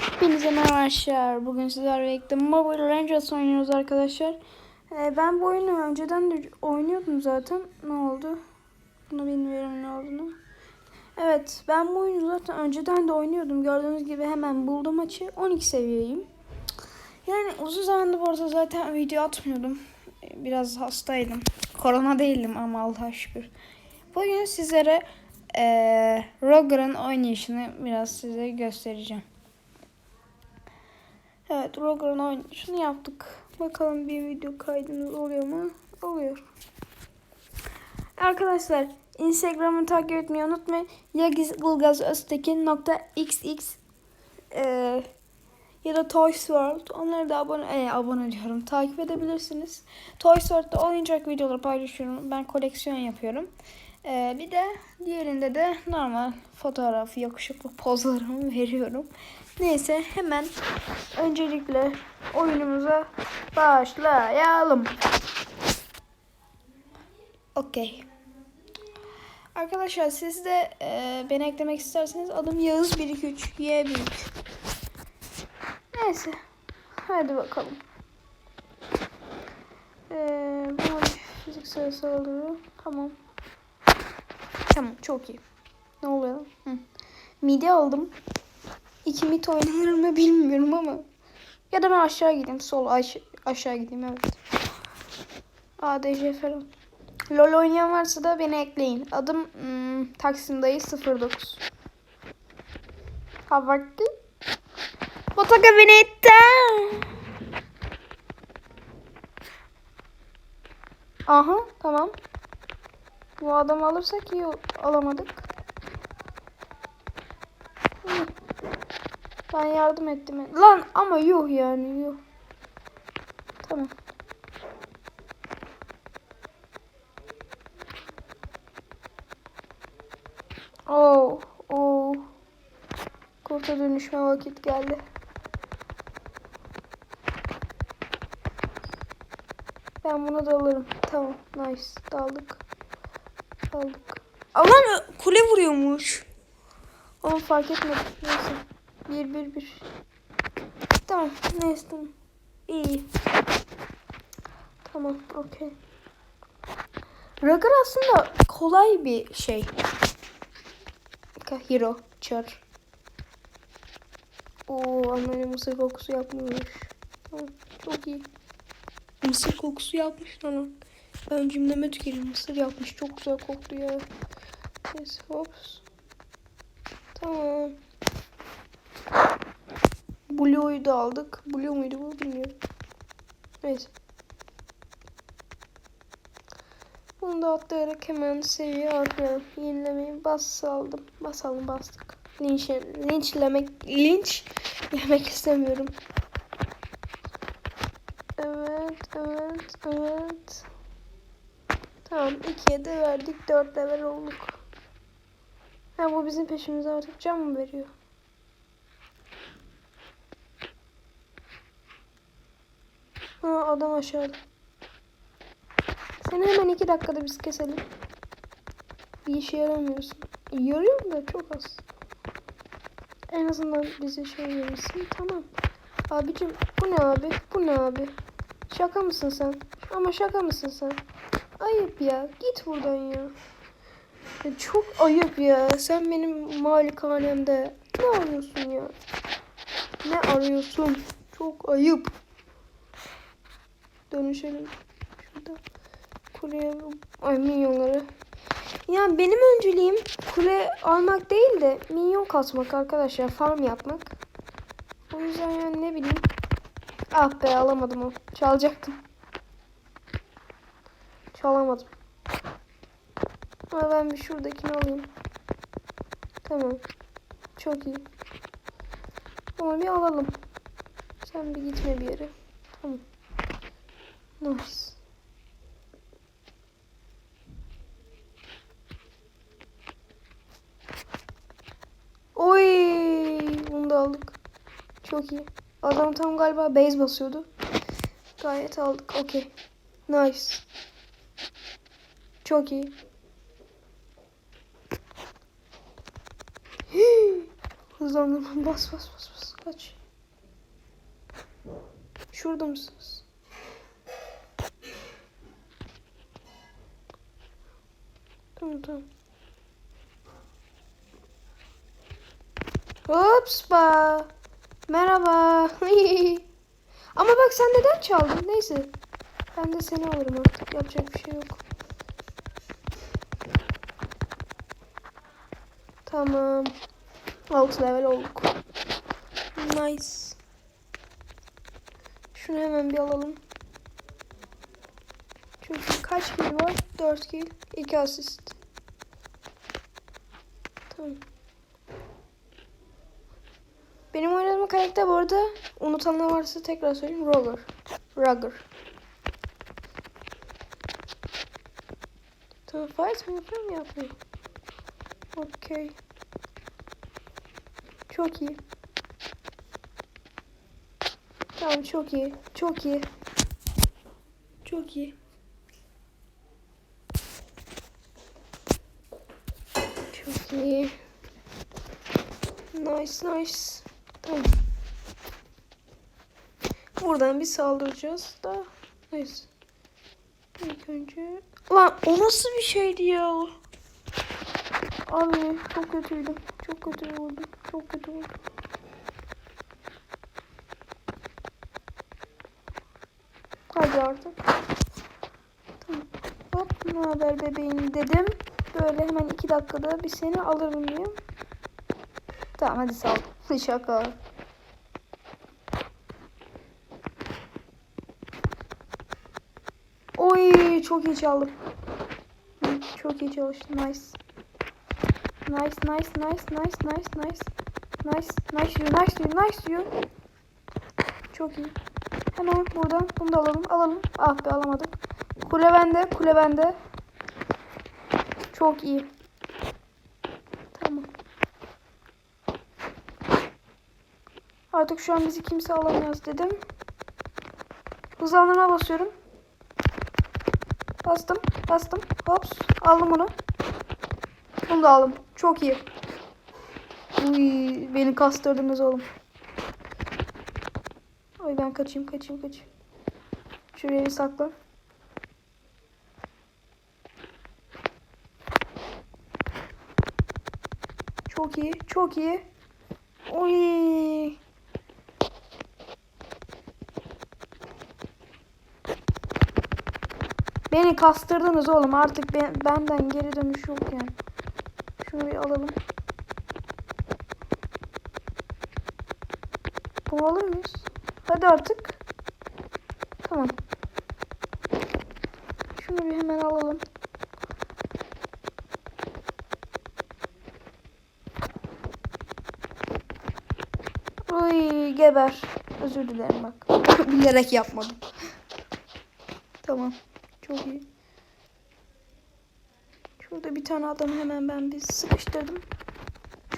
Hepinize merhaba arkadaşlar. Bugün sizlerle birlikte Mobile Rangers oynuyoruz arkadaşlar. Ee, ben bu oyunu önceden de oynuyordum zaten. Ne oldu? Bunu bilmiyorum ne olduğunu. Evet ben bu oyunu zaten önceden de oynuyordum. Gördüğünüz gibi hemen buldum açı. 12 seviyeyim. Yani uzun zamandır bu arada zaten video atmıyordum. Ee, Biraz hastaydım. Korona değildim ama Allah'a şükür. Bugün sizlere eee Roger'ın oynayışını biraz size göstereceğim. Evet Roger'ın oynayışını yaptık. Bakalım bir video kaydımız oluyor mu? Oluyor. Arkadaşlar Instagram'ı takip etmeyi unutmayın. yagizgulgazöztekin.xx eee ya da Toys World. Onları da abone, e, abone diyorum. Takip edebilirsiniz. Toys World'da oyuncak videoları paylaşıyorum. Ben koleksiyon yapıyorum. Ee, bir de diğerinde de normal fotoğraf, yakışıklı pozlarımı veriyorum. Neyse hemen öncelikle oyunumuza başlayalım. Okey. Arkadaşlar siz de e, beni eklemek isterseniz adım Yağız 123 Y büyük. Neyse. Hadi bakalım. Ee, bu fiziksel saldırı. Tamam. Tamam çok iyi. Ne oluyor? Hı. Mide aldım. İki mit oynanır mı bilmiyorum ama. Ya da ben aşağı gideyim. Sol aş aşağı gideyim evet. ADC falan. LOL oynayan varsa da beni ekleyin. Adım hmm, Taksim Dayı 09. Ha baktı. Motocabinetta. Aha tamam. Bu adamı alırsak iyi alamadık. Hı. Ben yardım ettim. Lan ama yuh yani yuh. Tamam. Oh, oh. Kurta dönüşme vakit geldi. Ben bunu da alırım. Tamam, nice. Daldık. Aldık. Aman kule vuruyormuş. Ama fark etmedim. Neyse. Bir bir bir. Tamam. Neyse tamam. İyi. Tamam. Okey. Ragnar aslında kolay bir şey. Hero. Char. Oo öyle mısır kokusu yapmıyormuş. Tamam. Çok iyi. Mısır kokusu yapmış ama. Ben cümleme tüküreyim. Mısır yapmış. Çok güzel koktu ya. Neyse hops. Tamam. Blue'yu da aldık. Blue muydu bu bilmiyorum. Neyse. Bunu da atlayarak hemen seviye artıralım. Yenilemeyi basalım. Basalım bastık. Linç, linçlemek, linç yemek istemiyorum. Evet, evet, evet. Tamam 2'ye de verdik 4 level olduk. Ha bu bizim peşimize artık can mı veriyor? Ha adam aşağıda. Seni hemen 2 dakikada biz keselim. Bir işe yaramıyorsun. Yarıyorum da çok az. En azından bize şey verirsin. Tamam. Abicim bu ne abi? Bu ne abi? Şaka mısın sen? Ama şaka mısın sen? Ayıp ya. Git buradan ya. Çok ayıp ya. Sen benim malikanemde ne arıyorsun ya? Ne arıyorsun? Çok ayıp. Dönüşelim. Şurada kuleye ay minyonları. Ya benim önceliğim kule almak değil de minyon kasmak arkadaşlar. Farm yapmak. O yüzden yani ne bileyim. Ah be alamadım o. Çalacaktım. Çalamadım. Ama ben bir şuradakini alayım. Tamam. Çok iyi. Ama bir alalım. Sen bir gitme bir yere. Tamam. Nice. Oy, bunu da aldık. Çok iyi. Adam tam galiba base basıyordu. Gayet aldık. Okey. Nice. Çok iyi. Hızlandırma bas bas bas bas kaç. Şurada mısınız? Tamam tamam. Hops ba. Merhaba. Ama bak sen neden çaldın? Neyse. Ben de seni alırım artık. Yapacak bir şey yok. Tamam. 6 level olduk. Nice. Şunu hemen bir alalım. Çünkü kaç kill var? 4 kill. 2 asist. Tamam. Benim oynadığım karakter bu arada unutanlar varsa tekrar söyleyeyim. Roger. Roger. Tamam fight mı yapıyor mu yapmıyor? Okey. Çok iyi. Tamam çok iyi. Çok iyi. Çok iyi. Çok iyi. Nice nice. Tamam. Buradan bir saldıracağız da. Neyse. İlk önce... Lan o nasıl bir şeydi ya? Abi çok kötüydüm. Çok kötü vurdum. Çok kötü vurdum. Hadi artık. Tamam. Hop ne haber bebeğim dedim. Böyle hemen iki dakikada bir seni alırım diyeyim. Tamam hadi sal. Şaka. Oy çok iyi çaldım. Çok iyi çalıştım. Nice. Nice nice nice nice nice nice. Nice nice diyor nice diyor nice diyor. Çok iyi. Hemen buradan bunu da alalım alalım. Ah be alamadık. Kule bende kule bende. Çok iyi. Tamam. Artık şu an bizi kimse alamaz dedim. Hızlandırma basıyorum. Bastım. Bastım. Hops. Aldım onu. Bunu da aldım. Çok iyi. Uy, beni kastırdınız oğlum. Ay ben kaçayım kaçayım kaçayım. Şuraya bir saklan. Çok iyi. Çok iyi. Oy. Beni kastırdınız oğlum. Artık ben, benden geri dönüş yok yani. Şunu bir alalım. Bunu alır mıyız? Hadi artık. Tamam. Şunu bir hemen alalım. Uy geber. Özür dilerim bak. Bilerek yapmadım. Tamam. Çok iyi. Şurada bir tane adamı hemen ben bir sıkıştırdım.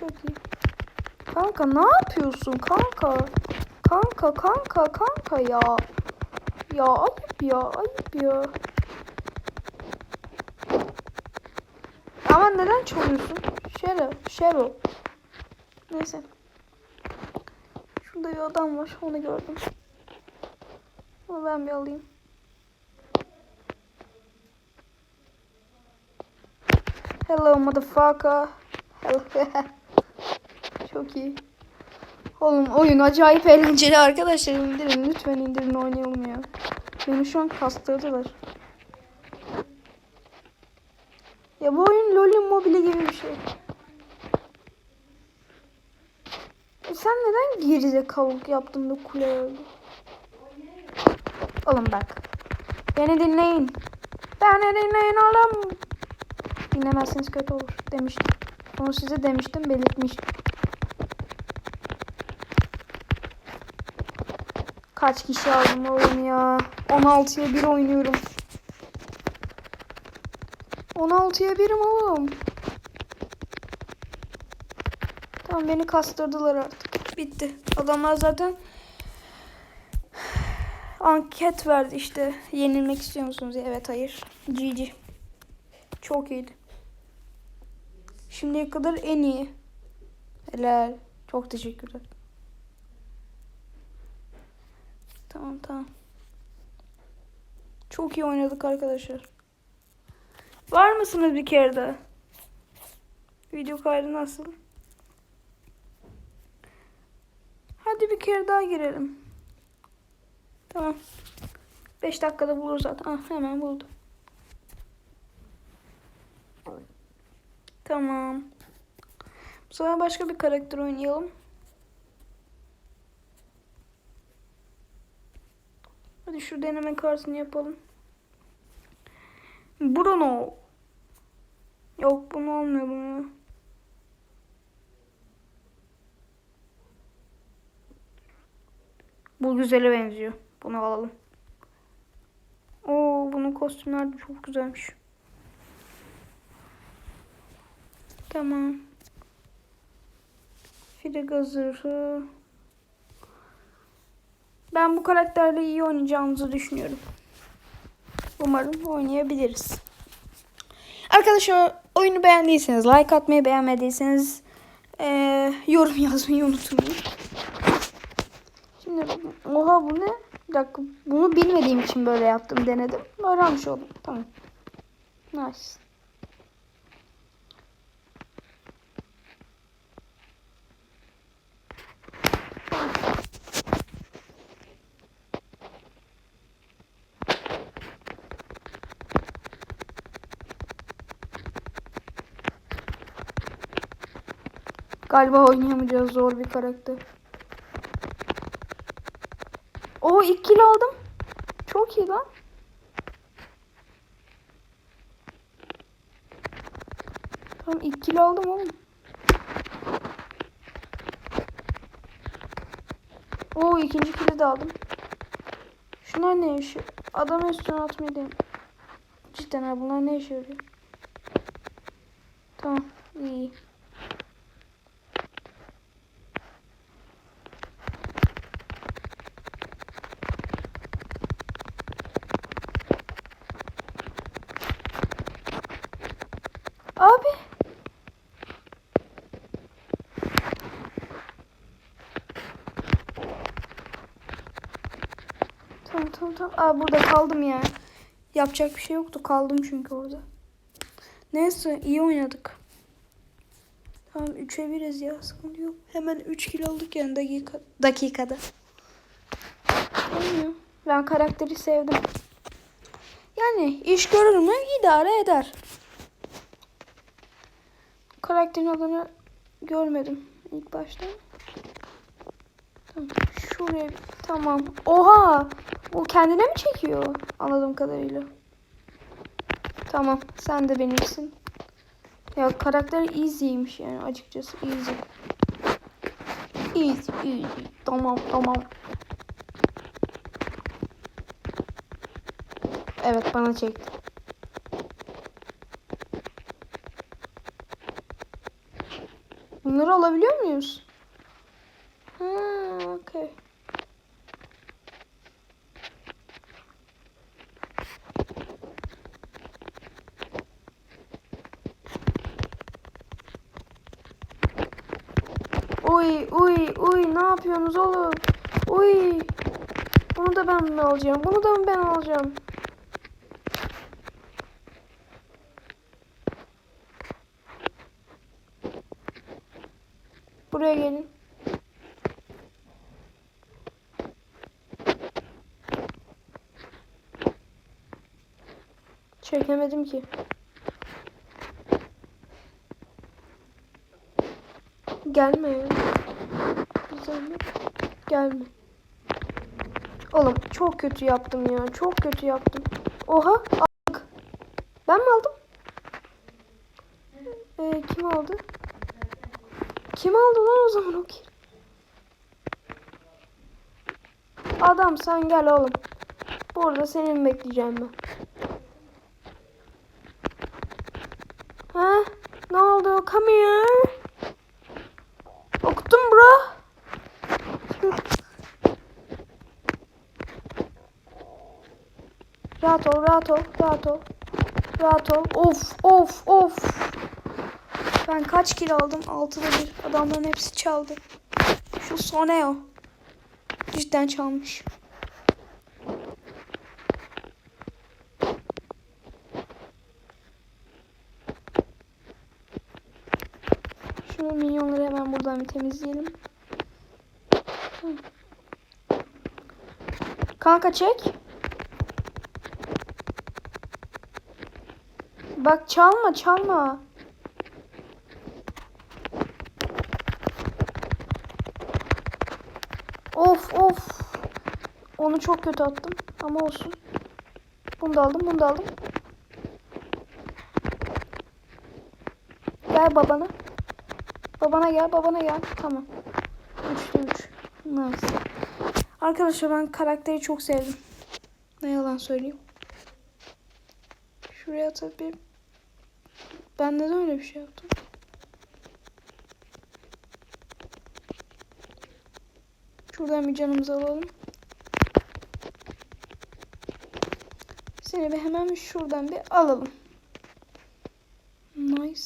Çok iyi. Kanka ne yapıyorsun kanka? Kanka kanka kanka ya. Ya ayıp ya ayıp ya. Ama neden çalıyorsun? Şero, Şero. Neyse. Şurada bir adam var. Onu gördüm. Onu ben bir alayım. Hello motherfucker. Hello. Çok iyi. Oğlum oyun acayip eğlenceli arkadaşlar. indirin lütfen indirin oynayalım ya. Beni şu an kastırdılar. Ya bu oyun LoL'ün mobili gibi bir şey. Sen neden gerizekalılık yaptın da kule öldü? Oğlum bak. Beni dinleyin. Beni dinleyin oğlum. Dinlemezseniz kötü olur demiştim. Onu size demiştim belirtmiştim. Kaç kişi aldım oğlum ya. 16'ya 1 oynuyorum. 16'ya 1'im oğlum. Tamam beni kastırdılar artık. Bitti. Adamlar zaten anket verdi işte. Yenilmek istiyor musunuz? Evet hayır. GG. Çok iyiydi. Şimdiye kadar en iyi. Helal. Çok teşekkürler. Tamam tamam. Çok iyi oynadık arkadaşlar. Var mısınız bir kere daha? Video kaydı nasıl? Bir kere daha girelim. Tamam. 5 dakikada bulur zaten. Ah hemen buldu. Tamam. Bu sefer başka bir karakter oynayalım. Hadi şu deneme kartını yapalım. Bruno. Yok bunu olmuyor bunu. Bu güzele benziyor. Bunu alalım. Oo bunun kostümler de çok güzelmiş. Tamam. Zırhı. Ben bu karakterle iyi oynayacağımızı düşünüyorum. Umarım oynayabiliriz. Arkadaşlar oyunu beğendiyseniz like atmayı beğenmediyseniz eee, yorum yazmayı unutmayın. Şimdi oha bu ne? Bir dakika bunu bilmediğim için böyle yaptım denedim. Öğrenmiş oldum. Tamam. Nice. Galiba oynayamayacağız zor bir karakter. O ilk kill aldım. Çok iyi lan. Tamam ilk kill aldım oğlum. O ikinci kill'i de aldım. Şunlar ne işi? Adam üstüne atmayı. Cidden ha bunlar ne işe yarıyor? Tamam iyi. Abi. Tamam tamam tamam. Aa, burada kaldım ya. Yapacak bir şey yoktu. Kaldım çünkü orada. Neyse iyi oynadık. Tamam 3'e 1'iz ya. Sıkıntı yok. Hemen 3 kilo olduk yani dakika, dakikada. Olmuyor. Ben karakteri sevdim. Yani iş görür mü? İdare eder. Karakterin adını görmedim ilk başta. Tamam. Şuraya tamam. Oha! Bu kendine mi çekiyor? Anladığım kadarıyla. Tamam. Sen de benimsin. Ya karakter easy'ymiş yani açıkçası easy. Easy, easy. Tamam, tamam. Evet bana çekti. Bunları alabiliyor muyuz? Ha, okey. Uy uy uy ne yapıyorsunuz oğlum? Uy. Bunu da ben mi alacağım? Bunu da mı ben alacağım? Buraya gelin. Çekemedim ki. Gelme ya. Gelme. Oğlum çok kötü yaptım ya. Çok kötü yaptım. Oha aldık. Ben mi aldım? Ee, kim aldı? Kim aldı lan o zaman o ki? Adam sen gel oğlum. Burada senin bekleyeceğim ben. Ha? Ne oldu? Come here. Rahat ol, rahat ol, rahat ol. Rahat ol. Of, of, of. Ben kaç kill aldım? 6'da bir. Adamların hepsi çaldı. Şu Soneo. Cidden çalmış. Şu minyonları hemen buradan bir temizleyelim. Kanka çek. Bak çalma çalma. Of of. Onu çok kötü attım ama olsun. Bunu da aldım, bunu da aldım. Gel babana. Babana gel, babana gel. Tamam. Üçte üç. Nice. Arkadaşlar ben karakteri çok sevdim. Ne yalan söyleyeyim. Şuraya tabii. Ben neden öyle bir şey yaptım? Şuradan bir canımızı alalım. Seni bir hemen şuradan bir alalım. Nice.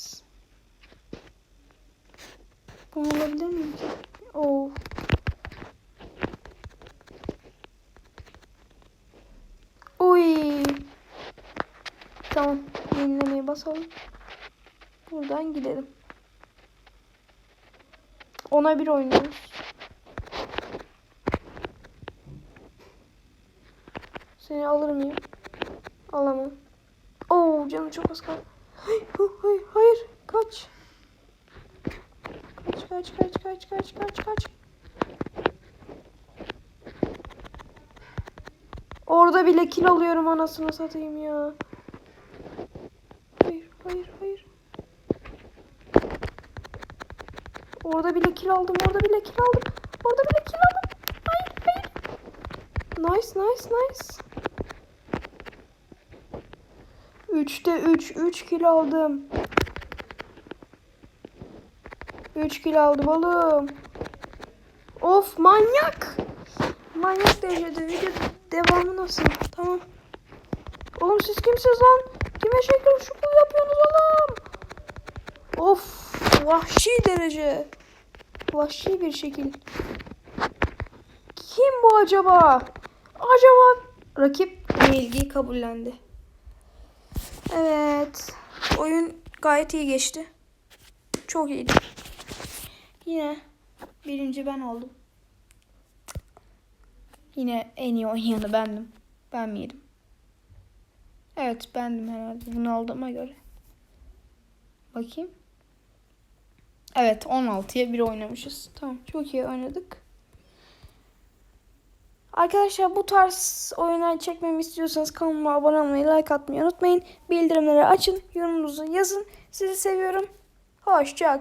Bunu alabilir miyim ki? Oh. Uy. Tamam. Yenilemeye basalım. Buradan gidelim. Ona bir oynuyoruz. Seni alır mıyım? Alamam. Oo canım çok az kaldı. Hayır, hayır, hayır. Kaç. Kaç, kaç, kaç, kaç, kaç, kaç, kaç. Orada bile kill alıyorum anasını satayım ya. Hayır, hayır, hayır. Orada bile kill aldım, orada bile kill aldım. Orada bile kill aldım. Hayır, hayır. Nice, nice, nice. 3'te 3, 3 kill aldım. 3 kill aldım oğlum. Of manyak. Manyak derecede video devamı nasıl? Tamam. Oğlum siz kimsiniz lan? Kime şekil şukul yapıyorsunuz oğlum? Of vahşi derece. Vahşi bir şekil. Kim bu acaba? Acaba rakip yenilgiyi kabullendi. Evet. Oyun gayet iyi geçti. Çok iyiydi. Yine birinci ben oldum. Yine en iyi oynayanı bendim. Ben miydim? Evet bendim herhalde bunu aldığıma göre. Bakayım. Evet 16'ya bir oynamışız. Tamam çok iyi oynadık. Arkadaşlar bu tarz oyunlar çekmemi istiyorsanız kanalıma abone olmayı, like atmayı unutmayın. Bildirimleri açın, yorumunuzu yazın. Sizi seviyorum. Hoşça kal.